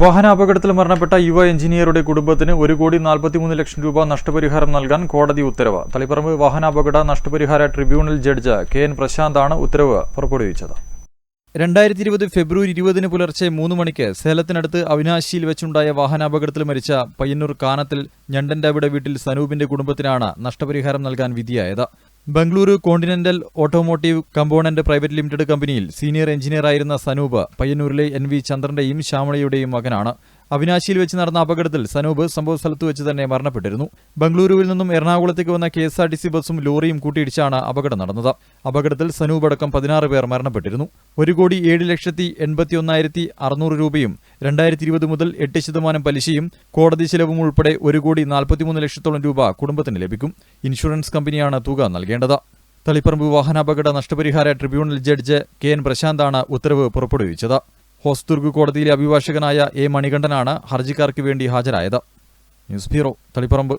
വാഹനാപകടത്തിൽ മരണപ്പെട്ട യുവ എഞ്ചിനീയറുടെ കുടുംബത്തിന് ഒരു കോടി നാൽപ്പത്തിമൂന്ന് ലക്ഷം രൂപ നഷ്ടപരിഹാരം നൽകാൻ കോടതി ഉത്തരവ്. തളിപ്പറമ്പ് വാഹനാപകട നഷ്ടപരിഹാര ട്രിബ്യൂണൽ ജഡ്ജ് കെ എൻ പ്രശാന്താണ് ഉത്തരവ് പുറപ്പെടുവിച്ചത്. രണ്ടായിരത്തി ഇരുപത് ഫെബ്രുവരി ഇരുപതിന് പുലർച്ചെ മൂന്ന് മണിക്ക് സേലത്തിനടുത്ത് അവിനാശിയിൽ വെച്ചുണ്ടായ വാഹനാപകടത്തിൽ മരിച്ച പയ്യന്നൂർ കാനത്തിൽ ഞണ്ടന്റെ വീട്ടിൽ സനൂപിന്റെ കുടുംബത്തിനാണ് നഷ്ടപരിഹാരം നൽകാൻ വിധിയായത്. Bengaluru Continental automotive component private limited കമ്പനിയിൽ സീനിയർ എഞ്ചിനീയറായിരുന്ന സനൂപ് പയ്യന്നൂരിലെ എൻ വി ചന്ദ്രന്റെയും ശ്യാമളയുടെയും മകനാണ്. അവിനാശിയിൽ വെച്ച് നടന്ന അപകടത്തിൽ സനൂപ് സംഭവസ്ഥലത്ത് വെച്ച് തന്നെ മരണപ്പെട്ടിരുന്നു. ബംഗളൂരുവിൽ നിന്നും എറണാകുളത്തേക്ക് വന്ന K S R T C ബസും ലോറിയും കൂട്ടിയിടിച്ചാണ് അപകടം നടന്നത്. അപകടത്തിൽ സനൂപ് അടക്കം പതിനാറ് പേർ മരണപ്പെട്ടിരുന്നു. ഒരു കോടി ഏഴ് ലക്ഷത്തി എൺപത്തി ഒന്നായിരത്തി അറുന്നൂറ് രൂപയും രണ്ടായിരത്തി ഇരുപത് മുതൽ എട്ട് ശതമാനം പലിശയും കോടതി ചെലവും ഉൾപ്പെടെ ഒരു കോടി നാൽപ്പത്തിമൂന്ന് ലക്ഷത്തോളം രൂപ കുടുംബത്തിന് ലഭിക്കും. ഇൻഷുറൻസ് കമ്പനിയാണ് തുക നൽകേണ്ടത്. തളിപ്പറമ്പ് വാഹനാപകട നഷ്ടപരിഹാര ട്രിബ്യൂണൽ ജഡ്ജ് കെ എൻ പ്രശാന്താണ് ഉത്തരവ് പുറപ്പെടുവിച്ചത്. ഹോസ്ദുർഗ് കോടതിയിലെ അഭിഭാഷകനായ എ മണികണ്ഠനാണ് ഹർജിക്കാർക്ക് വേണ്ടി ഹാജരായത്. News bureau Taliparamba.